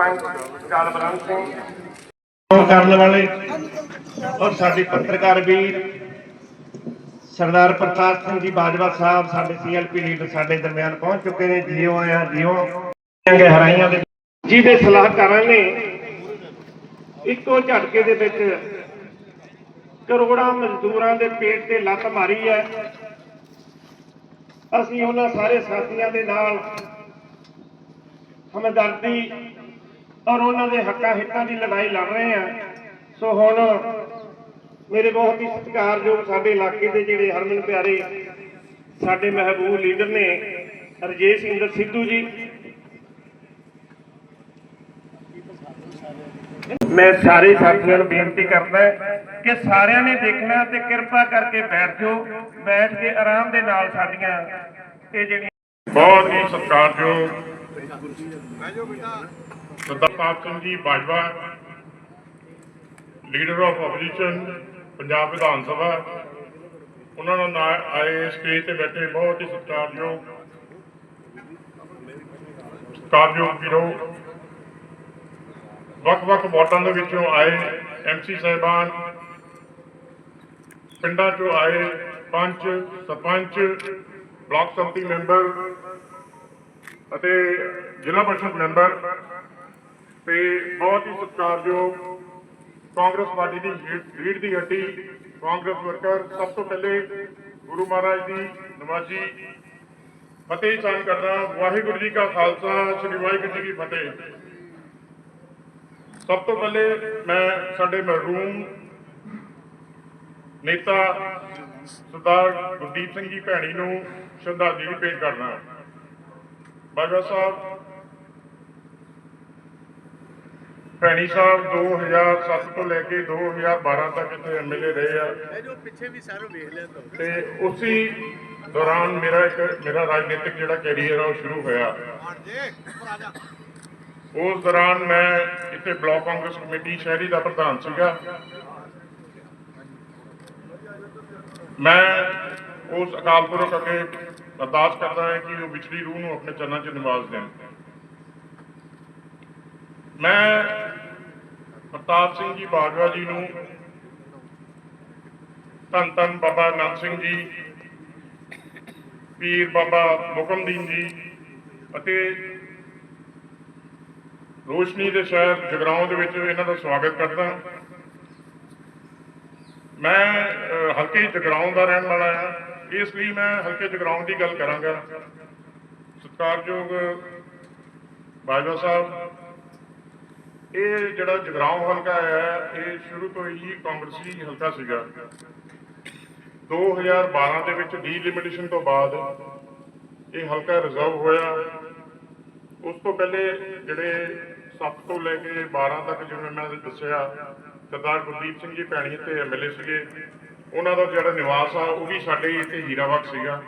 ਸਰਪੰਚ ਕਾਲਬਰਨ ਸਿੰਘ ਕਰਨ ਵਾਲੇ ਔਰ ਸਾਡੇ ਪੱਤਰਕਾਰ ਵੀਰ ਸਰਦਾਰ ਪ੍ਰਤਾਪ ਸਿੰਘ ਜੀ ਬਾਜਵਾ ਸਾਹਿਬ, ਸਾਡੇ ਸੀਐਲਪੀ ਲੀਡਰ ਸਾਡੇ ਦਰਮਿਆਨ ਪਹੁੰਚ ਚੁੱਕੇ ਨੇ ਜੀਓ ਆਇਆ ਜੀਓ ਗਹਿਰਾਈਆਂ ਦੇ ਜਿਹਦੇ ਸਲਾਹਕਾਰਾਂ ਨੇ, ਇੱਕੋ ਝਟਕੇ ਦੇ ਵਿੱਚ ਕਰੋੜਾਂ ਮਜ਼ਦੂਰਾਂ ਦੇ ਪੇਟ ਤੇ ਲੱਤ ਮਾਰੀ ਹੈ। ਅਸੀਂ ਉਹਨਾਂ ਸਾਰੇ ਸਾਥੀਆਂ ਦੇ ਨਾਲ ਹਮਦਰਦੀ ਔਰ ਉਹਨਾਂ ਦੇ ਹੱਕਾਂ ਹਿੱਤਾਂ ਦੀ ਲੜਾਈ ਲੜ ਰਹੇ ਹਾਂ ਸੋ ਹੁਣ ਮੇਰੇ ਬਹੁਤ ਹੀ ਸਤਿਕਾਰਯੋਗ ਸਾਡੇ ਇਲਾਕੇ ਦੇ ਜਿਹੜੇ ਹਰਮਨ ਪਿਆਰੇ ਸਾਡੇ ਮਹਿਬੂਬ ਲੀਡਰ ਨੇ ਰਜੇਸ਼ ਇੰਦਰ ਸਿੱਧੂ ਜੀ। ਮੈਂ ਸਾਰੇ ਸਾਥੀਆਂ ਨੂੰ ਬੇਨਤੀ ਕਰਦਾ ਕਿ ਸਾਰਿਆਂ ਨੇ ਦੇਖਣਾ ਤੇ ਕਿਰਪਾ ਕਰਕੇ ਬੈਠ ਜਾਓ, ਬੈਠ ਕੇ ਆਰਾਮ ਦੇ ਨਾਲ ਸਾਡੀਆਂ ਇਹ ਜਿਹੜੀਆਂ ਬਹੁਤ ਹੀ ਸਤਿਕਾਰਯੋਗ ਸਰਦਾਰ ਪਾਪ Singh ji Bajwa leader of opposition Punjab Vidhan Sabha. ਉਹਨਾਂ ਨੂੰ ਨਾਲ ਆਏ ਸਟੇਜ ਤੇ ਬੈਠੇ ਬਹੁਤ ਹੀ ਸਤਿਕਾਰਯੋਗ ਸਤਿਕਾਰਯੋਗ ਵੀਰੋ ਵੱਖ-ਵੱਖ ਵਾਰਡਾਂ ਦੇ ਵਿੱਚੋਂ ਆਏ ਐਮਸੀ ਸਾਹਿਬਾਨ। ਪਿੰਡਾਂ ਚੋਂ ਆਏ ਪੰਚ, ਸਰਪੰਚ, ਬਲਾਕ ਸੰਮਤੀ ਮੈਂਬਰ ਅਤੇ ਜ਼ਿਲ੍ਹਾ ਪਰਿਸ਼ਦ ਮੈਂਬਰ। ਤੇ ਬਹੁਤ ਹੀ ਸਤਿਕਾਰਯੋਗ ਕਾਂਗਰਸ ਪਾਰਟੀ ਦੀ ਰੀੜ- ਦੀ ਹੱਡੀ, ਕਾਂਗਰਸ ਵਰਕਰ, ਸਭ ਤੋਂ ਪਹਿਲੇ ਗੁਰੂ ਮਹਾਰਾਜ ਦੀ ਨਮਾਜ਼ੀ ਫਤਿਹ ਸਾਨ ਕਰਦਾ, ਵਾਹਿਗੁਰੂ ਜੀ ਕਾ ਖਾਲਸਾ, ਸ੍ਰੀ ਵਾਹਿਗੁਰੂ ਜੀ ਕੀ ਫਤਿਹ। ਸਭ ਤੋਂ ਪਹਿਲੇ ਮੈਂ ਸਾਡੇ ਮਰਹੂਮ ਨੇਤਾ ਸਰਦਾਰ ਗੁਰਦੀਪ ਸਿੰਘ ਜੀ ਭੈਣੀ ਨੂੰ ਸ਼ਰਧਾਂਜਲੀ ਭੇਟ ਕਰਨਾ ਬਾਜਵਾ ਸਾਹਿਬ ਭੈਣੀ ਸਾਹਿਬ 2007 ਤੋਂ ਲੈ ਕੇ 2012 ਤੱਕ ਇੱਥੇ ਐਮਐਲਏ ਰਹੇ ਆ। ਇਹ ਜੋ ਪਿੱਛੇ ਵੀ ਸਾਰੋ ਵੇਖ ਲਿਆ ਤੋ ਤੇ ਉਸੇ ਦੌਰਾਨ ਮੇਰਾ ਇੱਕ, ਮੇਰਾ ਰਾਜਨੀਤਿਕ ਜਿਹੜਾ ਕੈਰੀਅਰ ਆ, ਉਹ ਸ਼ੁਰੂ ਹੋਇਆ। ਉਸ ਦੌਰਾਨ ਮੈਂ ਇੱਥੇ ਬਲਾਕ ਕਾਂਗਰਸ ਕਮੇਟੀ ਸ਼ਹਿਰੀ ਦਾ ਪ੍ਰਧਾਨ ਸੀਗਾ। ਮੈਂ ਉਸ ਅਕਾਲ ਪੁਰਖ ਅੱਗੇ ਅਰਦਾਸ ਕਰਦਾ ਹਾਂ ਕਿ ਉਹ ਵਿਛੜੀ ਰੂਹ ਨੂੰ ਆਪਣੇ ਚਰਨਾਂ 'ਚ ਨਿਵਾਜ਼ ਦੇਣ। ਮੈਂ ਪ੍ਰਤਾਪ ਸਿੰਘ ਜੀ ਬਾਜਵਾ ਜੀ ਨੂੰ ਧੰਨ ਧੰਨ ਬਾਬਾ ਨਾਨਕ ਸਿੰਘ ਜੀ, ਪੀਰ ਬਾਬਾ ਮੁਕਮਦੀਨ ਜੀ ਅਤੇ ਰੋਸ਼ਨੀ ਦੇ ਸ਼ਹਿਰ ਜਗਰਾਉਂ ਦੇ ਵਿੱਚ ਇਹਨਾਂ ਦਾ ਸਵਾਗਤ ਕਰਦਾ ਮੈਂ ਹਲਕੇ ਜਗਰਾਉਂ ਦਾ ਰਹਿਣ ਵਾਲਾ ਹਾਂ। ਇਸ ਲਈ ਮੈਂ ਹਲਕੇ ਜਗਰਾਉਂ ਦੀ ਗੱਲ ਕਰਾਂਗਾ। ਸਤਿਕਾਰਯੋਗ ਬਾਜਵਾ ਸਾਹਿਬ ਇਹ ਜਿਹੜਾ ਜਗਰਾਉਂ ਹਲਕਾ ਹੈ, ਇਹ ਸ਼ੁਰੂ ਤੋਂ ਹੀ ਕਾਂਗਰਸੀ ਹਲਕਾ ਸੀਗਾ। 2012 ਦੇ ਵਿੱਚ ਡੀਲਿਮਿਟੇਸ਼ਨ ਤੋਂ ਬਾਅਦ ਇਹ ਹਲਕਾ ਰਿਜ਼ਰਵ ਹੋਇਆ। ਉਸ ਤੋਂ ਪਹਿਲੇ ਜਿਹੜੇ 7 ਤੋਂ ਲੈ ਕੇ 12 ਤੱਕ ਜਿਵੇਂ ਮੈਂ ਦੱਸਿਆ, ਸਰਦਾਰ ਗੁਰਦੀਪ ਸਿੰਘ ਜੀ ਭੈਣੀ ਤੇ ਐਮਐਲਏ ਸੀਗੇ। ਉਹਨਾਂ ਦਾ ਜਿਹੜਾ ਨਿਵਾਸ ਆ, ਉਹ ਵੀ ਸਾਡੇ ਇੱਥੇ ਹੀਰਾਬਾਗ ਸੀਗਾ।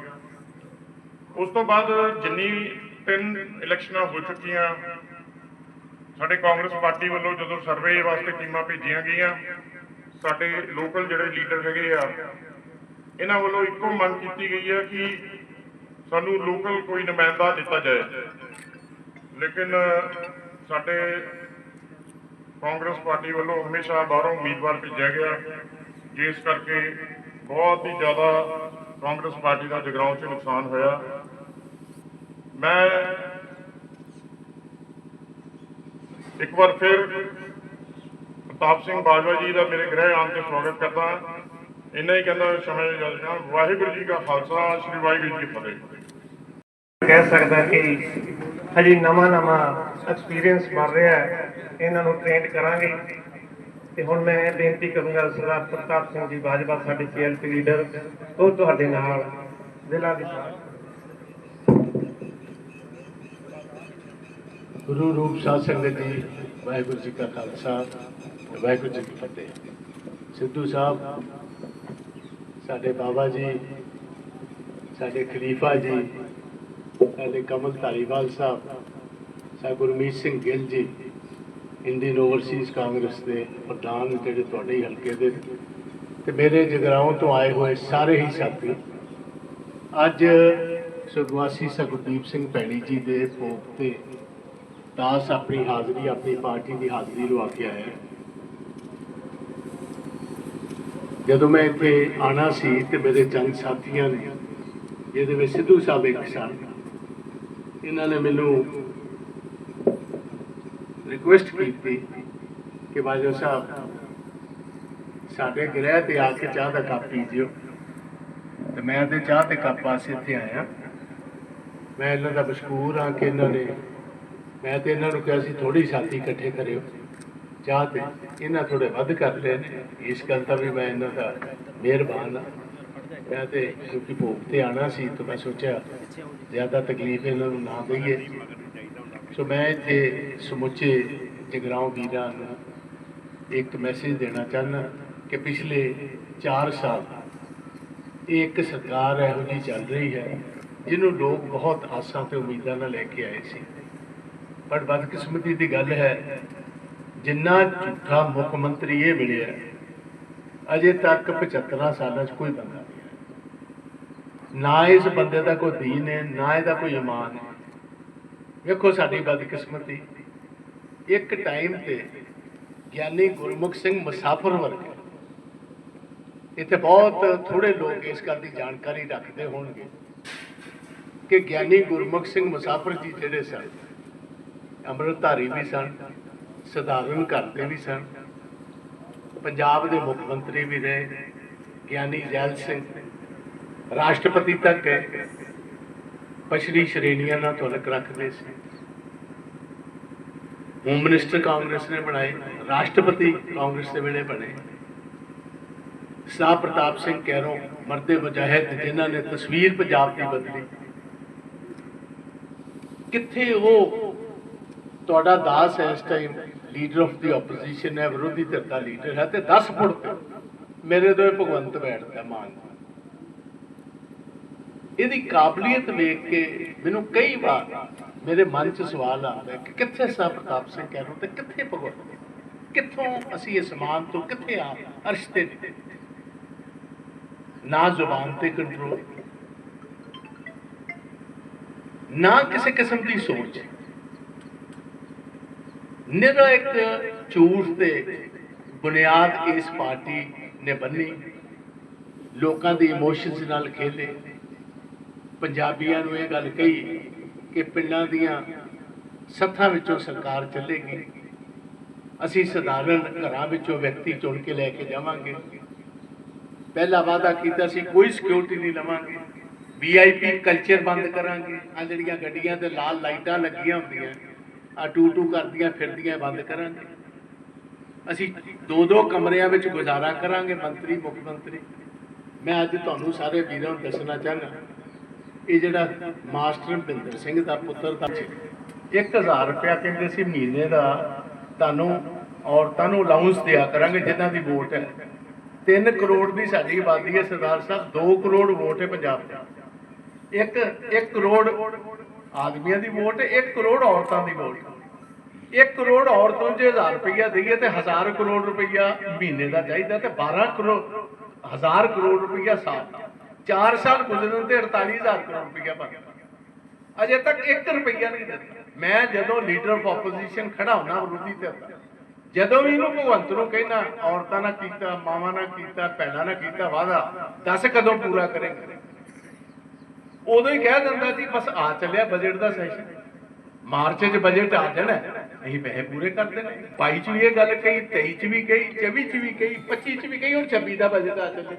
ਉਸ ਤੋਂ ਬਾਅਦ ਜਿੰਨੀ ਤਿੰਨ ਇਲੈਕਸ਼ਨਾਂ ਹੋ ਚੁੱਕੀਆਂ ਸਾਡੇ ਕਾਂਗਰਸ ਪਾਰਟੀ ਵੱਲੋਂ ਜਦੋਂ ਸਰਵੇ ਵਾਸਤੇ ਟੀਮਾਂ ਭੇਜੀਆਂ ਗਈਆਂ, ਸਾਡੇ ਲੋਕਲ ਜਿਹੜੇ ਲੀਡਰ ਹੈਗੇ ਆ, ਇਹਨਾਂ ਵੱਲੋਂ ਇੱਕੋ ਮੰਗ ਕੀਤੀ ਗਈ ਹੈ ਕਿ ਸਾਨੂੰ ਲੋਕਲ ਕੋਈ ਨੁਮਾਇੰਦਾ ਦਿੱਤਾ ਜਾਏ। ਲੇਕਿਨ ਸਾਡੇ ਕਾਂਗਰਸ ਪਾਰਟੀ ਵੱਲੋਂ ਹਮੇਸ਼ਾ ਬਾਹਰੋਂ ਉਮੀਦਵਾਰ ਭੇਜਿਆ ਗਿਆ। ਜਿਸ ਕਰਕੇ ਬਹੁਤ ਹੀ ਜ਼ਿਆਦਾ ਕਾਂਗਰਸ ਪਾਰਟੀ ਦਾ ਜਗਰਾਉਂ 'ਚ ਨੁਕਸਾਨ ਹੋਇਆ। ਮੈਂ ਇੱਕ ਵਾਰ ਫਿਰ ਪ੍ਰਤਾਪ ਸਿੰਘ ਬਾਜਵਾ ਜੀ ਦਾ ਮੇਰੇ ਗ੍ਰਹਿ ਆਉਣ ਤੇ ਸਵਾਗਤ ਕਰਦਾ ਹਾਂ। ਇੰਨਾ ਹੀ ਕਹਿੰਦਾ ਸਮੇਂ ਜਲਦਾ ਵਾਹਿਗੁਰੂ ਜੀ ਕਾ ਖਾਲਸਾ, ਸ੍ਰੀ ਵਾਹਿਗੁਰੂ ਜੀ ਫਤਿਹ। ਕਹਿ ਸਕਦਾ ਕਿ ਹਜੇ ਨਵਾਂ ਨਵਾਂ ਐਕਸਪੀਰੀਅੰਸ ਬਣ ਰਿਹਾ ਹੈ। ਇਹਨਾਂ ਨੂੰ ਟ੍ਰੇਨ ਕਰਾਂਗੇ। ਤੇ ਹੁਣ ਮੈਂ ਬੇਨਤੀ ਕਰੂੰਗਾ ਸਰਦਾਰ ਪ੍ਰਤਾਪ ਸਿੰਘ ਜੀ ਬਾਜਵਾ, ਸਾਡੇ ਸੀਐਲਪੀ ਲੀਡਰ ਉਹ ਤੁਹਾਡੇ ਨਾਲ ਜ਼ਿਲ੍ਹਾ ਦੇ ਗੁਰੂ ਰੂਪ ਸਾਧ ਸੰਗਤ ਜੀ ਵਾਹਿਗੁਰੂ ਜੀ ਕਾ ਖਾਲਸਾ ਵਾਹਿਗੁਰੂ ਜੀ ਕੀ ਫਤਿਹ। ਸਿੱਧੂ ਸਾਹਿਬ ਸਾਡੇ ਬਾਬਾ ਜੀ ਸਾਡੇ ਖਲੀਫਾ ਜੀ ਸਾਡੇ ਕਮਲ ਧਾਰੀਵਾਲ ਸਾਹਿਬ ਸਾਡੇ ਗੁਰਮੀਤ ਸਿੰਘ ਗਿੱਲ ਜੀ ਇੰਡੀਅਨ ਓਵਰਸੀਜ਼ ਕਾਂਗਰਸ ਦੇ ਪ੍ਰਧਾਨ ਜਿਹੜੇ ਤੁਹਾਡੇ ਹਲਕੇ ਦੇ ਨੇ, ਤੇ ਮੇਰੇ ਜਗਰਾਉਂ ਤੋਂ ਆਏ ਹੋਏ ਸਾਰੇ ਹੀ ਸਾਥੀ। ਅੱਜ ਸੁਖਵਾਸੀ ਸਰਗੁਰਦੀਪ ਸਿੰਘ ਭੈਣੀ ਜੀ ਦੇ ਭੋਗ ਤੇ ਦਾਸ ਆਪਣੀ ਹਾਜ਼ਰੀ, ਆਪਣੀ ਪਾਰਟੀ ਦੀ ਹਾਜ਼ਰੀ ਲਵਾ ਕੇ ਆਇਆ ਜਦੋਂ ਮੈਂ ਇੱਥੇ ਆਣਾ ਸੀ ਤੇ ਮੇਰੇ ਚੰਦ ਸਾਥੀਆਂ ਨੇ, ਜਿਹਦੇ ਵਿੱਚ ਸਿੱਧੂ ਸਾਹਿਬ ਇੱਕ ਸਨ, ਇਹਨਾਂ ਨੇ ਮੈਨੂੰ ਰਿਕੁਐਸਟ ਕੀਤੀ ਕਿ ਬਾਜੋ ਸਾਹਿਬ, ਸਾਡੇ ਗ੍ਰਹਿ ਤੇ ਆ ਕੇ ਚਾਹ ਦਾ ਕੱਪ ਪੀਜਿਓ। ਤੇ ਮੈਂ ਤੇ ਚਾਹ ਤੇ ਕੱਪ ਵਾਸਤੇ ਇੱਥੇ ਆਇਆ। ਮੈਂ ਇਹਨਾਂ ਦਾ ਮਸ਼ਕੂਰ ਹਾਂ ਕਿ ਇਹਨਾਂ ਨੇ ਮੈਂ ਤੇ ਇਹਨਾਂ ਨੂੰ ਕਿਹਾ ਸੀ ਥੋੜੀ ਛਾਤੀ ਇਕੱਠੇ ਕਰਿਓ, ਚਾਹ ਤੇ। ਇਹਨਾਂ ਥੋੜੇ ਵੱਧ ਕਰ ਲਏ ਨੇ। ਇਸ ਗੱਲ ਦਾ ਵੀ ਮੈਂ ਇਹਨਾਂ ਦਾ ਮਿਹਰਬਾਨ ਹਾਂ। ਮੈਂ ਤੇ ਕਿਉਂਕਿ ਭੋਗ ਤੇ ਆਣਾ ਸੀ, ਤਾਂ ਮੈਂ ਸੋਚਿਆ, ਜ਼ਿਆਦਾ ਤਕਲੀਫ ਇਹਨਾਂ ਨੂੰ ਨਾ ਦਈਏ। ਸੋ ਮੈਂ ਇੱਥੇ ਸਮੁੱਚੇ ਜਗਰਾਉਂ ਵੀਰਾਂ ਨੂੰ ਇੱਕ ਮੈਸੇਜ ਦੇਣਾ ਚਾਹੁੰਦਾ ਕਿ ਪਿਛਲੇ 4 ਸਾਲ ਇਹ ਇੱਕ ਸਰਕਾਰ ਇਹੋ ਜਿਹੀ ਚੱਲ ਰਹੀ ਹੈ, ਜਿਹਨੂੰ ਲੋਕ ਬਹੁਤ ਆਸਾਂ ਤੇ ਉਮੀਦਾਂ ਨਾਲ ਲੈ ਕੇ ਆਏ ਸੀ। ਪਰ ਬਦਕਿਸਮਤੀ ਦੀ ਗੱਲ ਹੈ, ਜਿੰਨਾ ਝੂਠਾ ਮੁੱਖ ਮੰਤਰੀ ਇਹ ਮਿਲਿਆ, ਅਜੇ ਤੱਕ 75 ਸਾਲਾਂ 'ਚ ਕੋਈ ਬੰਦਾ ਨਾ ਇਸ ਬੰਦੇ ਦਾ ਕੋਈ ਦੀਨ ਹੈ, ਨਾ ਇਹਦਾ ਕੋਈ ਇਮਾਨ ਹੈ। ਵੇਖੋ ਸਾਡੀ ਬਦਕਿਸਮਤੀ, ਇੱਕ ਟਾਈਮ ਤੇ ਗਿਆਨੀ ਗੁਰਮੁਖ ਸਿੰਘ ਮੁਸਾਫਰ ਵਰਗੇ, ਇੱਥੇ ਬਹੁਤ ਥੋੜੇ ਲੋਕ ਇਸ ਗੱਲ ਦੀ ਜਾਣਕਾਰੀ ਰੱਖਦੇ ਹੋਣਗੇ ਕਿ ਗਿਆਨੀ ਗੁਰਮੁਖ ਸਿੰਘ ਮੁਸਾਫਰ ਜੀ ਜਿਹੜੇ ਸਨ ਅੰਮ੍ਰਿਤਧਾਰੀ ਵੀ ਸਨ, ਸਧਾਰਨ ਘਰ ਦੇ ਵੀ ਸਨ। ਪੰਜਾਬ ਦੇ ਮੁੱਖ ਮੰਤਰੀ ਵੀ ਰਹੇ, ਗਿਆਨੀ ਜੈਲ ਸਿੰਘ। ਰਾਸ਼ਟਰਪਤੀ ਤੱਕ ਪਛੜੀ ਸ਼੍ਰੇਣੀਆਂ ਨਾਲ ਤੁਲਕ ਰੱਖਦੇ ਸੀ। ਹੋਮ ਮਿਨਿਸਟਰ ਕਾਂਗਰਸ ਨੇ ਬਣਾਏ, ਰਾਸ਼ਟਰਪਤੀ ਕਾਂਗਰਸ ਦੇ ਵੇਲੇ ਬਣੇ। ਸਾਹ ਪ੍ਰਤਾਪ ਸਿੰਘ ਕੈਰੋਂ ਮਰਦੇ ਮੁਜਾਹਿਦ, ਜਿਨ੍ਹਾਂ ਨੇ ਤਸਵੀਰ ਪੰਜਾਬ ਦੀ ਬਦਲੀ। ਕਿੱਥੇ ਉਹ ਤੁਹਾਡਾ ਦਾਸ ਹੈ ਇਸ ਟਾਈਮ ਲੀਡਰ ਆਫ ਦੀ ਆਪੋਜੀਸ਼ਨ ਹੈ, ਵਿਰੋਧੀ ਧਿਰ ਦਾ ਲੀਡਰ ਹੈ ਤੇ 10 ਫੁੱਟ ਤੇ ਮੇਰੇ ਤੋਂ ਇਹ ਭਗਵੰਤ ਬੈਠਦਾ ਮਾਨ ਇਹਦੀ ਕਾਬਲੀਅਤ ਵੇਖ ਕੇ ਮੈਨੂੰ ਕਈ ਵਾਰ ਮੇਰੇ ਮਨ 'ਚ ਸਵਾਲ ਆਉਂਦਾ ਕਿ ਕਿੱਥੇ ਸਾਹ ਪ੍ਰਤਾਪ ਸਿੰਘ ਕੈਰੋਂ ਤੇ ਕਿੱਥੇ ਭਗਵੰਤ ਕਿੱਥੋਂ ਅਸੀਂ ਇਸ ਮਾਨ ਤੋਂ ਕਿੱਥੇ ਆ ਅਰਸ਼ ਤੇ ਨਾ ਜ਼ੁਬਾਨ ਤੇ ਕੰਟਰੋਲ ਨਾ ਕਿਸੇ ਕਿਸਮ ਦੀ ਸੋਚ। ਨਿਰਾ ਇੱਕ ਝੂਠ ਤੇ ਬੁਨਿਆਦ ਇਸ ਪਾਰਟੀ ਨੇ ਬੰਨੀ। ਲੋਕਾਂ ਦੀ ਇਮੋਸ਼ਨਸ ਨਾਲ ਖੇਲੇ। ਪੰਜਾਬੀਆਂ ਨੂੰ ਇਹ ਗੱਲ ਕਹੀ ਕਿ ਪਿੰਡਾਂ ਦੀਆਂ ਸੱਥਾਂ ਵਿੱਚੋਂ ਸਰਕਾਰ ਚੱਲੇਗੀ। ਅਸੀਂ ਸਧਾਰਨ ਘਰਾਂ ਵਿੱਚੋਂ ਵਿਅਕਤੀ ਚੁਣ ਕੇ ਲੈ ਕੇ ਜਾਵਾਂਗੇ। ਪਹਿਲਾ ਵਾਅਦਾ ਕੀਤਾ ਸੀ, ਕੋਈ ਸਿਕਿਉਰਿਟੀ ਨਹੀਂ ਲਵਾਂਗੇ। ਵੀਆਈਪੀ ਕਲਚਰ ਬੰਦ ਕਰਾਂਗੇ। ਆ ਜਿਹੜੀਆਂ ਗੱਡੀਆਂ ਤੇ ਲਾਲ ਲਾਈਟਾਂ ਲੱਗੀਆਂ ਹੁੰਦੀਆਂ ਆ ਟੂ ਟੂ ਕਰਦੀਆਂ, ਫਿਰਦੀਆਂ, ਬੰਦ ਕਰਾਂਗੇ। ਅਸੀਂ ਦੋ ਦੋ ਕਮਰਿਆਂ ਵਿੱਚ ਗੁਜ਼ਾਰਾ ਕਰਾਂਗੇ, ਮੰਤਰੀ, ਮੁੱਖ ਮੰਤਰੀ। ਮੈਂ ਅੱਜ ਤੁਹਾਨੂੰ ਸਾਰੇ ਵੀਰਾਂ ਨੂੰ ਦੱਸਣਾ ਚਾਹੁੰਦਾ ਇਹ ਜਿਹੜਾ ਮਾਸਟਰ ਭਿੰਦਰ ਸਿੰਘ ਦਾ ਪੁੱਤਰ ਦਾ 1000 ਰੁਪਇਆ ਕਹਿੰਦੇ ਸੀ ਮਹੀਨੇ ਦਾ, ਤੁਹਾਨੂੰ ਔਰਤਾਂ ਨੂੰ ਅਲਾਉਂਸ ਦਿਆ ਕਰਾਂਗੇ, ਜਿਨ੍ਹਾਂ ਦੀ ਵੋਟ ਹੈ। 3 ਕਰੋੜ ਦੀ ਸਾਡੀ ਆਬਾਦੀ ਹੈ, ਸਰਦਾਰ ਸਾਹਿਬ 2 ਕਰੋੜ ਵੋਟ ਹੈ ਪੰਜਾਬ ਦੀ। ਇੱਕ 1 ਕਰੋੜ ਆਦਮੀਆਂ ਦੀ ਵੋਟ ਹੈ 1 ਕਰੋੜ ਔਰਤਾਂ ਦੀ ਵੋਟ। 1 ਕਰੋੜ ਔਰਤਾਂ ਨੂੰ ਜੇ 1000 ਰੁਪਈਆ ਦਈਏ ਤੇ 1000 ਕਰੋੜ ਰੁਪਈਆ ਮਹੀਨੇ ਦਾ ਚਾਹੀਦਾ ਤੇ 12 ਕਰੋੜ 1000 ਕਰੋੜ ਰੁਪਈਆ ਸਾਲ। 4 ਸਾਲ ਗੁਜ਼ਰਨ ਤੇ 48000 ਕਰੋੜ ਰੁਪਈਆ ਬਣਦਾ ਅਜੇ ਤੱਕ 1 ਰੁਪਈਆ ਨਹੀਂ ਦਿੱਤਾ। ਮੈਂ ਜਦੋਂ ਲੀਡਰ ਆਫ ਆਪੋਜੀਸ਼ਨ ਖੜਾ ਹੁਣਾ ਵਿਰੋਧੀ ਧਿਰ ਜਦੋਂ ਵੀ ਇਹਨੂੰ ਭਗਵੰਤ ਨੂੰ ਕਹਿਣਾ ਔਰਤਾਂ ਨਾਲ ਕੀਤਾ, ਮਾਵਾਂ ਨਾਲ ਕੀਤਾ, ਭੈਣਾਂ ਨਾਲ ਕੀਤਾ ਵਾਦਾ ਦੱਸ ਕਦੋਂ ਪੂਰਾ ਕਰੇਗਾ? ਉਦੋਂ ਹੀ ਕਹਿ ਦਿੰਦਾ ਜੀ ਬਸ ਆ ਚੱਲਿਆ ਬਜਟ ਦਾ ਸੈਸ਼ਨ ਮਾਰਚ 'ਚ ਬਜਟ ਆ ਜਾਣਾ ਅਸੀਂ ਪੈਸੇ ਪੂਰੇ ਕਰ ਦੇਣੇ। 22 ਚ ਵੀ ਇਹ ਗੱਲ ਕਹੀ 23 ਚ ਵੀ ਕਹੀ 24 ਚ ਵੀ ਕਹੀ 25 ਚ ਵੀ ਕਹੀ, ਹੁਣ 26 ਦਾ ਬਜਟ ਆ ਚੱਲੇ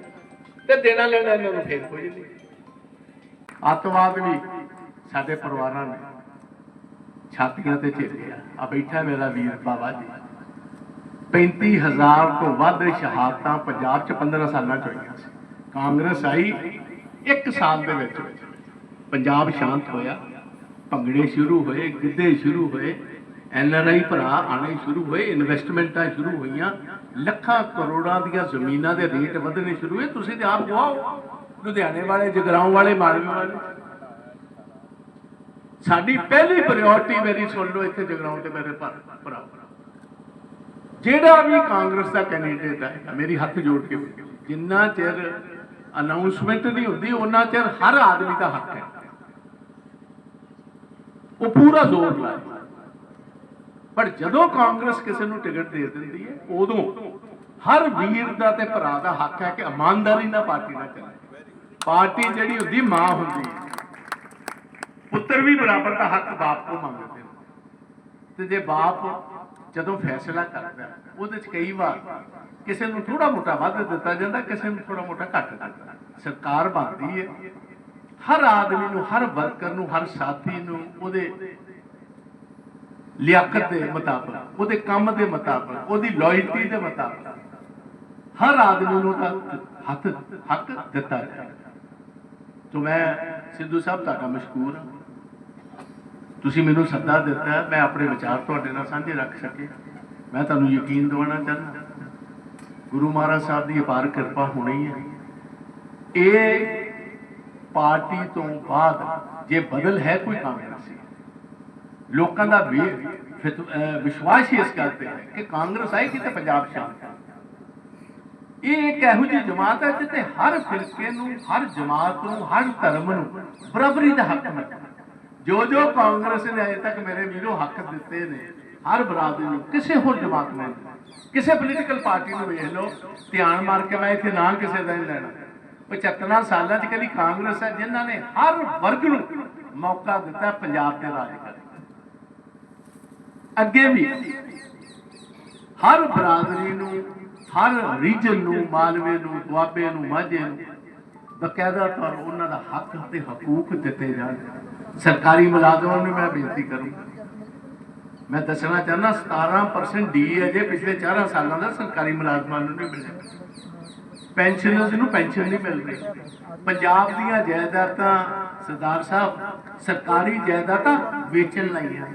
ਤੇ ਦੇਣਾ ਲੈਣਾ ਇਹਨਾਂ ਨੂੰ ਫੇਰ ਕੋਈ ਨਹੀਂ। ਅੱਤਵਾਦ ਵੀ ਸਾਡੇ ਪਰਿਵਾਰਾਂ ਨੇ ਛਾਤੀਆਂ ਤੇ ਝੇਲਿਆ ਆ ਬੈਠਾ ਮੇਰਾ ਵੀਰ ਬਾਬਾ ਜੀ। 35000 ਤੋਂ ਵੱਧ ਸ਼ਹਾਦਤਾਂ ਪੰਜਾਬ 'ਚ 15 ਸਾਲਾਂ 'ਚ ਹੋਈਆਂ ਸੀ। ਕਾਂਗਰਸ ਆਈ ਇੱਕ ਸਾਲ ਦੇ ਵਿੱਚ। ਪੰਜਾਬ ਸ਼ਾਂਤ ਹੋਇਆ, ਭੰਗੜੇ ਸ਼ੁਰੂ ਹੋਏ, ਗਿੱਧੇ ਸ਼ੁਰੂ ਹੋਏ, ਐਨ ਐਨ ਆਈ ਭਰਾ ਆਣੇ ਸ਼ੁਰੂ ਹੋਏ ਇਨਵੈਸਟਮੈਂਟਾਂ ਸ਼ੁਰੂ ਹੋਈਆਂ, ਲੱਖਾਂ ਕਰੋੜਾਂ ਦੀਆਂ ਜ਼ਮੀਨਾਂ ਦੇ ਰੇਟ ਵਧਣੇ ਸ਼ੁਰੂ ਹੋਏ, ਤੁਸੀਂ ਤੇ ਆਪ ਗਵਾਓ ਲੁਧਿਆਣੇ ਵਾਲੇ, ਜਗਰਾਉਂ ਵਾਲੇ, ਮਾਲਵੇ ਵਾਲੇ। ਸਾਡੀ ਪਹਿਲੀ ਪ੍ਰਾਇੋਰਟੀ ਮੇਰੀ ਸੁਣ ਲਓ, ਇੱਥੇ ਜਗਰਾਉਂ ਤੇ ਮੇਰੇ ਭਰਾ ਭਰਾ। ਜਿਹੜਾ ਵੀ ਕਾਂਗਰਸ ਦਾ ਕੈਂਡੀਡੇਟ ਹੈ ਮੇਰੀ ਹੱਥ ਜੋੜ ਕੇ। ਜਿੰਨਾ ਚਿਰ ਅਨਾਉਂਸਮੈਂਟ ਨਹੀਂ ਹੁੰਦੀ ਉਹਨਾਂ ਚਿਰ ਹਰ ਆਦਮੀ ਦਾ ਹੱਕ ਹੈ। ਉਹ ਪੂਰਾ ਜ਼ੋਰ ਲਾਏ ਪਰ ਜਦੋਂ ਕਾਂਗਰਸ ਕਿਸੇ ਨੂੰ ਟਿਕਟ ਦੇ ਦਿੰਦੀ ਹੈ, ਉਦੋਂ ਹਰ ਵੀਰ ਦਾ ਤੇ ਭਰਾ ਦਾ ਹੱਕ ਹੈ ਕਿ ਇਮਾਨਦਾਰੀ ਨਾਲ ਪਾਰਟੀ ਨਾਲ ਚੱਲੇ। ਪਾਰਟੀ ਜਿਹੜੀ ਹੁੰਦੀ ਮਾਂ ਹੁੰਦੀ ਪੁੱਤਰ ਵੀ ਬਰਾਬਰ ਦਾ ਹੱਕ ਬਾਪ ਤੋਂ ਮੰਗਦੇ ਨੇ। ਤੇ ਜੇ ਬਾਪ ਜਦੋਂ ਫੈਸਲਾ ਕਰਦਾ, ਉਹਦੇ ਚ ਕਈ ਵਾਰ ਕਿਸੇ ਨੂੰ ਥੋੜਾ ਮੋਟਾ ਵੱਧ ਦਿੱਤਾ ਜਾਂਦਾ, ਕਿਸੇ ਨੂੰ ਥੋੜਾ ਮੋਟਾ ਘੱਟ ਦਿੱਤਾ ਸਰਕਾਰ ਬਣਦੀ ਹੈ ਹਰ ਆਦਮੀ ਨੂੰ, ਹਰ ਵਰਕਰ ਨੂੰ, ਹਰ ਸਾਥੀ ਨੂੰ ਉਹਦੇ ਲਿਆਕਤ ਦੇ ਮੁਤਾਬਕ, ਉਹਦੇ ਕੰਮ ਦੇ ਮੁਤਾਬਕ, ਉਹਦੀ ਲਾਇਲਟੀ ਦੇ ਮੁਤਾਬਕ ਹਰ ਆਦਮੀ ਨੂੰ ਤਾਂ ਹੱਥ, ਹੱਕ ਦਿੱਤਾ ਹੈ ਤੋ ਮੈਂ ਸਿੱਧੂ ਸਾਹਿਬ ਤੁਹਾਡਾ ਮਸ਼ਕੂਰ ਹਾਂ। ਤੁਸੀਂ ਮੈਨੂੰ ਸੱਦਾ ਦਿੱਤਾ, ਮੈਂ ਆਪਣੇ ਵਿਚਾਰ ਤੁਹਾਡੇ ਨਾਲ ਸਾਂਝੇ ਰੱਖ ਸਕੇ ਮੈਂ ਤੁਹਾਨੂੰ ਯਕੀਨ ਦਿਵਾਉਣਾ ਚਾਹੁੰਦਾ ਗੁਰੂ ਮਹਾਰਾਜ ਸਾਹਿਬ ਦੀ ਅਪਾਰ ਕਿਰਪਾ ਹੋਣੀ ਹੈ। ਇਹ ਪਾਰਟੀ ਤੋਂ ਬਾਅਦ ਜੇ ਬਦਲ ਹੈ ਕੋਈ ਕਾਂਗਰਸੀ, ਲੋਕਾਂ ਦਾ ਵੀ ਵਿਸ਼ਵਾਸ ਹੀ ਇਸ ਗੱਲ ਤੇ ਹੈ ਕਿ ਕਾਂਗਰਸ ਆਏਗੀ ਤਾਂ ਪੰਜਾਬ ਸ਼ਾਂਤ ਇਹ ਇੱਕ ਇਹੋ ਜਿਹੀ ਜਮਾਤ ਹੈ ਜਿੱਥੇ ਹਰ ਫਿਰਕੇ ਨੂੰ, ਹਰ ਜਮਾਤ ਨੂੰ, ਹਰ ਧਰਮ ਨੂੰ ਬਰਾਬਰੀ ਦਾ ਹੱਕ ਮਿਲਦਾ ਜੋ ਜੋ ਕਾਂਗਰਸ ਨੇ ਅਜੇ ਤੱਕ ਮੇਰੇ ਵੀਰੋ ਹੱਕ ਦਿੱਤੇ ਨੇ, ਹਰ ਬਰਾਦਰੀ ਨੂੰ, ਕਿਸੇ ਹੋਰ ਜਮਾਤ ਨੇ ਕਿਸੇ ਪੋਲੀਟੀਕਲ ਪਾਰਟੀ ਨੂੰ ਵੇਖ ਲਓ, ਧਿਆਨ ਮਾਰ ਕੇ ਮੈਂ ਇੱਥੇ ਨਾਂ ਕਿਸੇ ਦਾ ਨਹੀਂ ਲੈਣਾ। 75 ਸਾਲਾਂ 'ਚ ਕਦੀ ਕਾਂਗਰਸ ਹੈ, ਜਿਨ੍ਹਾਂ ਨੇ ਹਰ ਵਰਗ ਨੂੰ ਮੌਕਾ ਦਿੱਤਾ ਪੰਜਾਬ ਤੇ ਰਾਜ ਕਰਨ। ਅੱਗੇ ਵੀ ਹਰ ਬਰਾਦਰੀ ਨੂੰ, ਹਰ ਰੀਜਨ ਨੂੰ, ਮਾਲਵੇ ਨੂੰ ਦੁਆਬੇ ਨੂੰ, ਮਾਝੇ ਨੂੰ ਬਕਾਇਦਾ ਤੌਰ ਉਹਨਾਂ ਦਾ ਹੱਕ ਤੇ ਹਕੂਕ ਦਿੱਤੇ ਜਾਣ। ਸਰਕਾਰੀ ਮੁਲਾਜ਼ਮਾਂ ਨੂੰ ਮੈਂ ਬੇਨਤੀ ਕਰੂੰ ਮੈਂ ਦੱਸਣਾ ਚਾਹੁੰਦਾ 17% ਡੀ ਅਜੇ ਪਿਛਲੇ 4 ਸਾਲਾਂ ਦਾ ਸਰਕਾਰੀ ਮੁਲਾਜ਼ਮਾਂ ਨੂੰ ਨਹੀਂ ਮਿਲਿਆ। ਪੈਨਸ਼ਨਰਸ ਨੂੰ ਪੈਨਸ਼ਨ ਨਹੀਂ ਮਿਲ ਰਹੀ। ਪੰਜਾਬ ਦੀਆਂ ਜਾਇਦਾਦਾਂ ਸਰਦਾਰ ਸਾਹਿਬ, ਸਰਕਾਰੀ ਜਾਇਦਾਦਾਂ ਵੇਚਣ ਲਾਈਆਂ।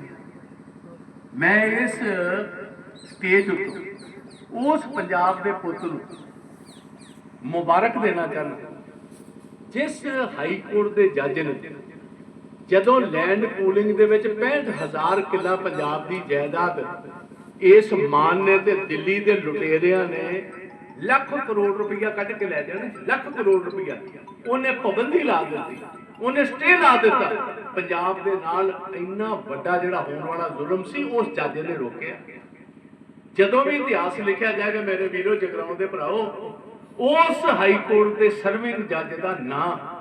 ਮੈਂ ਇਸ ਸਟੇਜ ਉੱਤੇ, ਉਸ ਪੰਜਾਬ ਦੇ ਪੁੱਤ ਨੂੰ ਮੁਬਾਰਕ ਦੇਣਾ ਚਾਹੁੰਦਾ ਜਿਸ ਹਾਈ ਕੋਰਟ ਦੇ ਜੱਜ ਨੇ ਜਦੋਂ ਲੈਂਡ ਪੂਲਿੰਗ ਦੇ ਵਿੱਚ 65000 ਕਿੱਲਾ ਪੰਜਾਬ ਦੀ ਜਾਇਦਾਦ ਇਸ ਮਾਨ ਨੇ ਤੇ ਦਿੱਲੀ ਦੇ ਲੁਟੇਰਿਆਂ ਨੇ ਲੱਖ ਕਰੋੜ ਰੁਪਈਆ ਕੱਢ ਕੇ ਲੈ ਜਾਣਾ, ਲੱਖ ਕਰੋੜ ਰੁਪਈਆ। ਉਹਨੇ ਪਾਬੰਦੀ ਲਾ ਦਿੱਤੀ। ਉਹਨੇ ਸਟੇ ਲਾ ਦਿੱਤਾ। ਪੰਜਾਬ ਦੇ ਨਾਲ ਇੰਨਾ ਵੱਡਾ ਜਿਹੜਾ ਹੋਣ ਵਾਲਾ ਜ਼ੁਲਮ ਸੀ, ਉਸ ਜੱਜ ਨੇ ਰੋਕਿਆ। ਜਦੋਂ ਵੀ ਇਤਿਹਾਸ ਲਿਖਿਆ ਜਾਏਗਾ ਮੇਰੇ ਵੀਰੋ, ਜਗਰਾਉਂ ਦੇ ਭਰਾਓ ਉਸ ਹਾਈ ਕੋਰਟ ਦੇ ਸਰਵਿੰਗ ਜੱਜ ਦਾ ਨਾਂ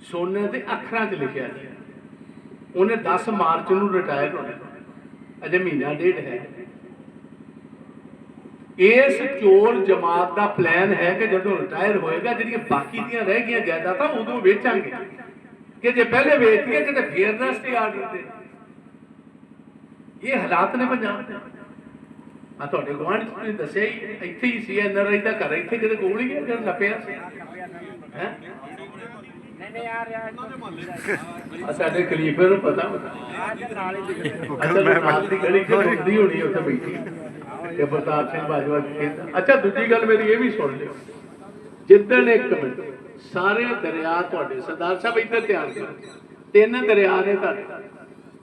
ਸੋਨੇ ਦੇ ਅੱਖਰਾਂ 'ਚ ਲਿਖਿਆ ਉਹਨੇ 10 ਮਾਰਚ ਨੂੰ ਰਿਟਾਇਰ ਹੋਣਾ। ਅਜੇ ਮਹੀਨਾ ਡੇਢ ਹੈ। ਇਸ ਚੋਰ ਜਮਾਤ ਦਾ ਪਲਾਨ ਹੈ ਕਿ ਜਦੋਂ ਰਿਟਾਇਰ ਹੋਏਗਾ ਜਿਹੜੀਆਂ ਬਾਕੀ ਦੀਆਂ ਰਹਿ ਗਈਆਂ ਜਾਇਦਾਦਾਂ ਉਦੋਂ ਵੇਚਾਂਗੇ। ਕਿ ਜੇ ਪਹਿਲੇ ਵੇਚੀਏ ਕਿਤੇ ਫੇਰ ਨਾ ਸਟੇ ਆਰਡਰ ਦੇ ਇਹ ਹਾਲਾਤ ਨੇ ਪੰਜਾਬ ਦੇ। ਮੈਂ ਤੁਹਾਡੇ ਗਵਾਂਢ ਚ ਤੁਸੀਂ ਦੱਸਿਆ ਹੀ ਇੱਥੇ ਹੀ ਸੀ ਐਨਆਰਆਈ ਦਾ ਘਰ ਇੱਥੇ ਕਿਤੇ ਕੋਲ ਹੀ ਹੈ ਜਿਹੜਾ ਨੱਪਿਆ ਸੀ? ਹੈ? ਆ ਸਾਡੇ ਖਲੀਫੇ ਨੂੰ ਪਤਾ ਅੱਛਾ ਨਾਲ ਦੀ ਗਲੀ ਚ ਰੁਕਦੀ ਹੋਣੀ ਉੱਥੇ ਬੈਠੀ। ਤੇ ਪ੍ਰਤਾਪ ਸਿੰਘ ਬਾਜਵਾ ਜੀ ਕਹਿੰਦਾ ਅੱਛਾ, ਦੂਜੀ ਗੱਲ ਮੇਰੀ ਇਹ ਵੀ ਸੁਣ ਲਿਓ। ਜਿੱਦਣ ਇੱਕ ਮਿੰਟ, ਸਾਰੇ ਦਰਿਆ ਤੁਹਾਡੇ, ਸਰਦਾਰ ਸਾਹਿਬ ਇੱਧਰ ਧਿਆਨ ਕਰੋ ਤਿੰਨ ਦਰਿਆ ਨੇ ਤੁਹਾਡੇ।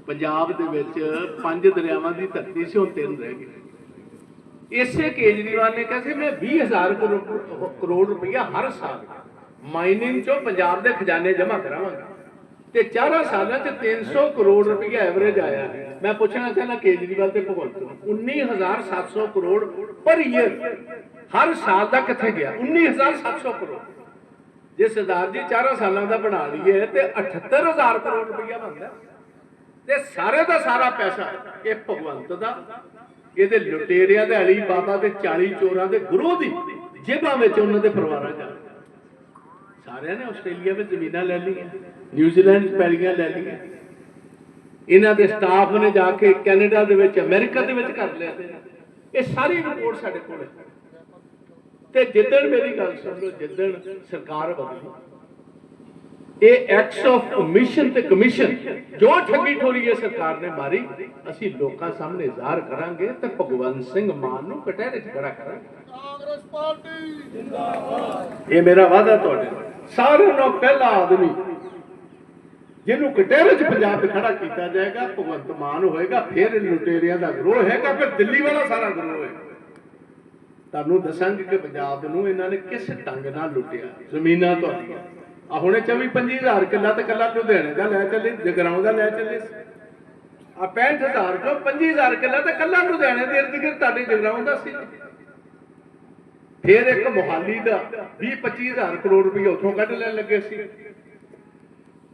ਪੰਜਾਬ ਦੇ ਵਿੱਚ ਪੰਜ ਦਰਿਆਵਾਂ ਦੀ ਧਰਤੀ ਸੀ, ਹੁਣ ਤਿੰਨ ਰਹਿ ਗਏ। ਇਸੇ ਕੇਜਰੀਵਾਲ ਨੇ ਕਿਹਾ ਸੀ, ਮੈਂ 20000 ਕਰੋੜ ਕਰੋੜ ਰੁਪਇਆ ਹਰ ਸਾਲ ਮਾਈਨਿੰਗ ਚੋਂ ਪੰਜਾਬ ਦੇ ਖਜ਼ਾਨੇ ਜਮ੍ਹਾਂ ਕਰਾਵਾਂਗਾ। ਤੇ ਚਾਰਾਂ ਸਾਲਾਂ 'ਚ 300 ਕਰੋੜ ਰੁਪਇਆ ਐਵਰੇਜ ਆਇਆ। ਮੈਂ ਪੁੱਛਣਾ ਚਾਹੁੰਦਾ ਕੇਜਰੀਵਾਲ ਤੇ ਭਗਵੰਤ ਮਾਨ 19700 ਕਰੋੜ ਪਰ ਈਅਰ ਹਰ ਸਾਲ ਦਾ ਕਿੱਥੇ ਗਿਆ? 19700 ਕਰੋੜ। ਜੇ ਸਰਦਾਰ ਜੀ ਚਾਰਾਂ ਸਾਲਾਂ ਦਾ ਬਣਾ ਲਈਏ ਤੇ 78000 ਕਰੋੜ ਰੁਪਇਆ ਬਣਦਾ। ਤੇ ਸਾਰੇ ਦਾ ਸਾਰਾ ਪੈਸਾ ਇਹ ਭਗਵੰਤ ਦਾ, ਇਹਦੇ ਲੁਟੇਰਿਆਂ ਦੇ ਅਲੀ ਬਾਬਾ ਦੇ 40 ਚੋਰਾਂ ਦੇ ਗੁਰੂ ਦੀ ਜੇਬਾਂ ਵਿੱਚ ਉਹਨਾਂ ਦੇ ਪਰਿਵਾਰਾਂ ਜਾ ਸਾਰਿਆਂ ਨੇ ਆਸਟ੍ਰੇਲੀਆ ਵਿੱਚ ਜ਼ਮੀਨਾਂ ਲੈ ਲਈਆਂ। ਨਿਊਜ਼ੀਲੈਂਡ 'ਚ ਪੈਲੀਆਂ ਲੈ ਲਈਆਂ ਇਹਨਾਂ ਦੇ ਸਟਾਫ ਨੇ ਜਾ ਕੇ ਕੈਨੇਡਾ ਦੇ ਵਿੱਚ ਅਮਰੀਕਾ ਦੇ ਵਿੱਚ ਕਰ ਲਿਆ। ਇਹ ਸਾਰੀ ਰਿਪੋਰਟ ਸਾਡੇ ਕੋਲ ਹੈ। ਤੇ ਜਿੱਦਣ ਮੇਰੀ ਗੱਲ ਸੁਣ ਲਓ ਜਿੱਦਣ ਸਰਕਾਰ ਬਦਲੀ ਇਹ ਐਕਟਸ ਆਫ ਕਮਿਸ਼ਨ ਤੇ ਕਮਿਸ਼ਨ ਜੋ ਠੱਗੀ ਠੋਰੀ ਇਹ ਸਰਕਾਰ ਨੇ ਮਾਰੀ ਅਸੀਂ ਲੋਕਾਂ ਸਾਹਮਣੇ ਜ਼ਾਹਰ ਕਰਾਂਗੇ ਤੇ ਭਗਵੰਤ ਸਿੰਘ ਮਾਨ ਨੂੰ ਕਟਹਿਰੇ 'ਚ ਖੜਾ ਕਰਾਂਗੇ। ਕਾਂਗਰਸ ਪਾਰਟੀ। ਜਿੰਦਾਬਾਦ ਇਹ ਮੇਰਾ ਵਾਅਦਾ ਤੁਹਾਡੇ ਸਾਰਿਆਂ ਨਾਲੋਂ ਪਹਿਲਾ ਆਦਮੀ ਜਿਹਨੂੰ ਕਟਹਿਰੇ 'ਚ ਪੰਜਾਬ 'ਚ ਖੜਾ ਕੀਤਾ ਜਾਏਗਾ, ਭਗਵੰਤ ਮਾਨ ਹੋਏਗਾ, ਫਿਰ ਲੁਟੇਰਿਆਂ ਦਾ ਗਰੋਹ ਹੈਗਾ ਫਿਰ ਦਿੱਲੀ ਵਾਲਾ ਸਾਰਾ ਗਰੋਹ ਹੋਏਗਾ। ਤੁਹਾਨੂੰ ਦੱਸਾਂਗੇ ਕਿ ਪੰਜਾਬ ਨੂੰ ਇਹਨਾਂ ਨੇ ਕਿਸ ਢੰਗ ਨਾਲ ਲੁੱਟਿਆ, ਜ਼ਮੀਨਾਂ ਤੁਹਾਡੀਆਂ। ਆ ਹੁਣੇ 24 25000 ਕਿੱਲਾ ਤੇ ਕੱਲਾ ਲੁਧਿਆਣੇ ਦਾ ਲੈ ਚੱਲੇ, ਜਗਰਾਉਂ ਦਾ ਲੈ ਚੱਲੇ। ਆ 65000 ਚੋਂ 25000 ਕਿੱਲਾ ਤਾਂ ਕੱਲਾ ਲੁਧਿਆਣੇ ਦੇ ਇਰਦ ਗਿਰਦ ਤੁਹਾਡੇ ਜਗਰਾਉਂ ਦਾ ਸੀ। ਫਿਰ ਇੱਕ ਮੁਹਾਲੀ ਦਾ 20 25000 ਕਰੋੜ ਰੁਪਏ ਉੱਥੋਂ ਕੱਢ ਲੈਣ ਲੱਗੇ ਸੀ।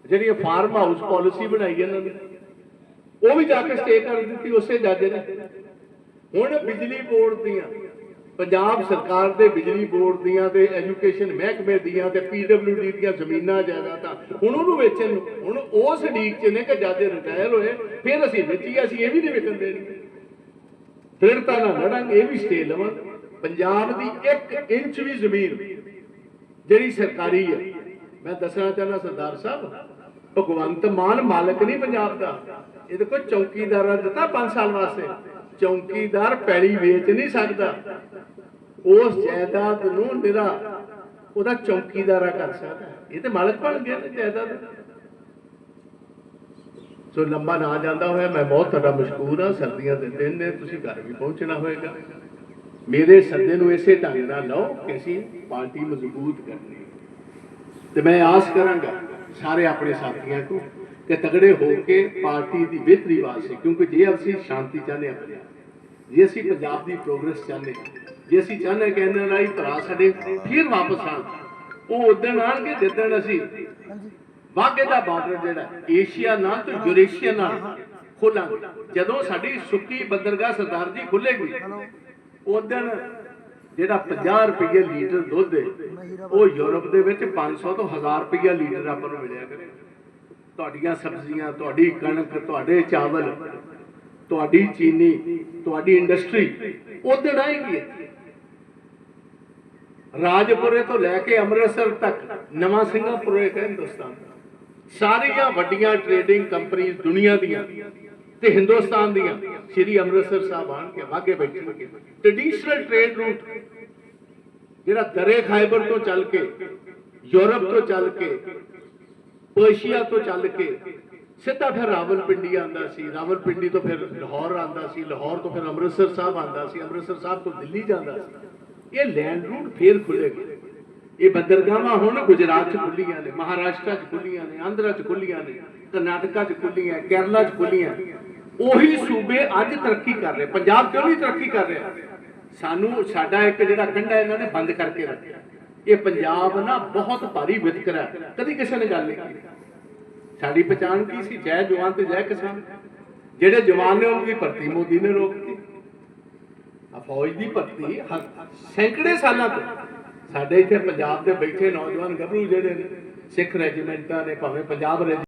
ਜਿਹੜੀ ਇਹ ਫਾਰਮ ਹਾਊਸ ਪਾਲਿਸੀ ਬਣਾਈ ਇਹਨਾਂ ਨੇ, ਉਹ ਵੀ ਜਾ ਕੇ ਸਟੇ ਕਰ ਦਿੱਤੀ ਉਸੇ ਜੱਜ ਨੇ। ਹੁਣ ਬਿਜਲੀ ਬੋਰਡ ਦੀਆਂ, ਪੰਜਾਬ ਸਰਕਾਰ ਦੇ ਬਿਜਲੀ ਬੋਰਡ ਦੀਆਂ ਤੇ ਐਜੂਕੇਸ਼ਨ ਮਹਿਕਮੇ ਦੀਆਂ ਤੇ ਪੀਡਬਲਯੂਡੀ ਦੀਆਂ ਜ਼ਮੀਨਾਂ ਜਾਇਦਾਦਾਂ, ਹੁਣ ਉਹਨੂੰ ਵੇਚਣ ਨੂੰ, ਹੁਣ ਉਸ ਡੀਕ ਚ ਨੇ ਕਿ ਜੱਜ ਰਿਟਾਇਰ ਹੋਏ, ਫਿਰ ਅਸੀਂ ਵੇਚੀ ਅਸੀਂ ਇਹ ਵੀ ਨਹੀਂ ਵੇਚਣ ਦੇਣੀ। ਫਿਰ ਤਾਂ ਲੜਾਂਗੇ, ਇਹ ਵੀ ਸਟੇ ਲਵਾਂ ਪੰਜਾਬ ਦੀ 1 ਇੰਚ ਵੀ ਜ਼ਮੀਨ ਜਿਹੜੀ ਸਰਕਾਰੀ ਹੈ ਮੈਂ ਦੱਸਣਾ ਚਾਹੁੰਦਾ ਸਰਦਾਰ ਸਾਹਿਬ, ਭਗਵੰਤ ਮਾਨ ਮਾਲਕ ਨਹੀਂ ਪੰਜਾਬ ਦਾ। ਇਹਦੇ ਕੋਲ ਚੌਕੀਦਾਰਾਂ ਦਿੱਤਾ 5 ਸਾਲ ਵਾਸਤੇ। ਚੌਕੀਦਾਰ ਪੈਲੀ ਵੇਚ ਨਹੀਂ ਸਕਦਾ। ਉਸ ਜਾਇਦਾਦ ਨੂੰ ਨਿਰਾ ਉਹਦਾ ਚੌਕੀਦਾਰਾ ਕਰ ਸਕਦਾ। ਇਹ ਤੇ ਮਾਲਕ ਬਣ ਗਿਆ ਨਾ ਜਾਇਦਾਦ। ਸੋ ਲੰਬਾ ਨਾ ਜਾਂਦਾ ਹੋਇਆ, ਮੈਂ ਬਹੁਤ ਤੁਹਾਡਾ ਮਸ਼ਕੂਰ ਹਾਂ, ਸਰਦੀਆਂ ਦੇ ਦਿਨ ਨੇ, ਤੁਸੀਂ ਘਰ ਵੀ ਪਹੁੰਚਣਾ ਹੋਏਗਾ। ਮੇਰੇ ਸੱਦੇ ਨੂੰ ਇਸੇ ਢੰਗ ਨਾਲ ਲਓ ਕਿ ਅਸੀਂ ਪਾਰਟੀ ਮਜ਼ਬੂਤ ਕਰਨੀ ਤੇ ਮੈਂ ਆਸ ਕਰਾਂਗਾ ਸਾਰੇ ਆਪਣੇ ਸਾਥੀਆਂ ਨੂੰ ਕਿ ਤਗੜੇ ਹੋ ਕੇ ਪਾਰਟੀ ਦੀ ਬਿਹਤਰੀ ਵਾਸਤੇ ਕਿਉਂਕਿ ਜੇ ਅਸੀਂ ਸ਼ਾਂਤੀ ਚਾਹੁੰਦੇ ਹਾਂ ਜੇ ਅਸੀਂ ਪੰਜਾਬ ਦੀ ਪ੍ਰੋਗਰੈਸ ਚਾਹੁੰਦੇ ਜੇ ਅਸੀਂ ਚਾਹੁੰਦੇ ਕਿ ਇਹਨਾਂ ਰਾਹੀਂ ਭਰਾ ਸਾਡੇ ਫਿਰ ਵਾਪਸ ਆਣ ਉਹ ਉਦਣ ਆਣਗੇ ਜਿੱਦਣ ਅਸੀਂ ਵਾਘੇ ਦਾ ਬਾਰਡਰ ਜਿਹੜਾ ਏਸ਼ੀਆ ਨਾਲ ਤੇ ਯੂਰੇਸ਼ੀਆ ਨਾਲ ਖੋਲਾਂਗੇ। ਜਦੋਂ ਸਾਡੀ ਸੁੱਕੀ ਬੰਦਰਗਾਹ ਸਰਦਾਰ ਜੀ ਖੁੱਲੇਗੀ ਉਦੋਂ ਜਿਹੜਾ 50 ਰੁਪਏ ਲੀਟਰ ਦੁੱਧ ਹੈ ਉਹ ਯੂਰਪ ਦੇ ਵਿੱਚ 500 ਤੋਂ 1000 ਰੁਪਏ ਲੀਟਰ ਆਪਾਂ ਨੂੰ ਮਿਲਿਆ ਕਰੇ। ਤੁਹਾਡੀਆਂ ਸਬਜ਼ੀਆਂ, ਤੁਹਾਡੀ ਕਣਕ, ਤੁਹਾਡੇ ਚਾਵਲ, ਤੁਹਾਡੀ ਚੀਨੀ, ਤੁਹਾਡੀ ਇੰਡਸਟਰੀ ਉਦੋਂ ਆਏਗੀ ਰਾਜਪੁਰੇ ਤੋਂ ਲੈ ਕੇ ਅੰਮ੍ਰਿਤਸਰ ਤੱਕ ਨਵਾਂ ਸਿੰਗਾਪੁਰ ਹੈ ਹਿੰਦੁਸਤਾਨ। ਸਾਰੀਆਂ ਵੱਡੀਆਂ ਟ੍ਰੇਡਿੰਗ ਕੰਪਨੀਆਂ ਦੁਨੀਆ ਦੀਆਂ ਤੇ ਹਿੰਦੁਸਤਾਨ ਦੀਆਂ ਸ਼੍ਰੀ ਅੰਮ੍ਰਿਤਸਰ ਸਾਹਿਬ ਆਣ ਕੇ ਵਾਗੇ ਬੈਠਣਗੇ ਟ੍ਰੈਡੀਸ਼ਨਲ ਟ੍ਰੇਡ ਰੂਟ ਜਿਹੜਾ ਦਰੇ ਖਾਈਬਰ ਤੋਂ ਚੱਲ ਕੇ ਯੂਰਪ ਤੋਂ ਚੱਲ ਕੇ ਪਰਸ਼ੀਆ ਤੋਂ ਚੱਲ ਕੇ ਸਿੱਧਾ ਫਿਰ ਰਾਵਲਪਿੰਡੀ ਆਂਦਾ ਸੀ ਰਾਵਲਪਿੰਡੀ ਤੋਂ ਫਿਰ ਲਾਹੌਰ ਆਂਦਾ ਸੀ ਲਾਹੌਰ ਤੋਂ ਫਿਰ ਅੰਮ੍ਰਿਤਸਰ ਸਾਹਿਬ ਆਂਦਾ ਸੀ ਅੰਮ੍ਰਿਤਸਰ ਸਾਹਿਬ ਤੋਂ ਦਿੱਲੀ ਜਾਂਦਾ ਸੀ ਇਹ ਲੈਂਡ ਰੂਟ ਫੇਰ ਖੁੱਲੇਗੇ ਇਹ ਬੰਦਰਗਾਹਾਂ ਹੁਣ ਗੁਜਰਾਤ 'ਚ ਖੁੱਲੀਆਂ ਨੇ ਮਹਾਰਾਸ਼ਟਰ 'ਚ ਖੁੱਲੀਆਂ ਨੇ ਆਂਧਰਾ 'ਚ ਖੁੱਲੀਆਂ ਨੇ ਕਰਨਾਟਕਾ 'ਚ ਖੁੱਲੀਆਂ ਕੇਰਲਾ 'ਚ ਖੁੱਲੀਆਂ ਉਹੀ ਸੂਬੇ ਅੱਜ ਤਰੱਕੀ ਕਰ ਰਹੇ, ਪੰਜਾਬ ਕਿਉਂ ਨਹੀਂ ਤਰੱਕੀ ਕਰ ਰਿਹਾ। ਸਾਨੂੰ ਸਾਡਾ ਇੱਕ ਜਿਹੜਾ ਕੰਢਾ ਇਹਨਾਂ ਨੇ ਬੰਦ ਕਰਕੇ ਰੱਖਿਆ, ਇਹ ਪੰਜਾਬ ਨਾ ਬਹੁਤ ਭਾਰੀ ਵਿਤਕਰਾ ਕਦੀ ਕਿਸੇ ਨੇ ਗੱਲ ਨਹੀਂ ਕੀਤੀ। ਸਾਡੀ ਪਛਾਣ ਕੀ ਸੀ? ਜੈ ਜਵਾਨ ਤੇ ਜੈ ਕਿਸਾਨ। ਜਿਹੜੇ ਜਵਾਨ ਨੇ ਉਹਨਾਂ ਦੀ ਭਰਤੀ, ਮੋਦੀ ਨੇ ਰੋਕਤੀ ਆ ਫੌਜ ਦੀ ਭਰਤੀ ਸੈਂਕੜੇ ਸਾਲਾਂ ਤੋਂ। ਸਾਡੇ ਇੱਥੇ ਪੰਜਾਬ ਦੇ ਬੈਠੇ ਨੌਜਵਾਨ ਗੱਭਰੂ ਜਿਹੜੇ ਨੇ, ਸਿੱਖ ਰੈਜੀਮੈਂਟਾਂ ਨੇ, ਭਾਵੇਂ ਪੰਜਾਬ ਰੈਜੀ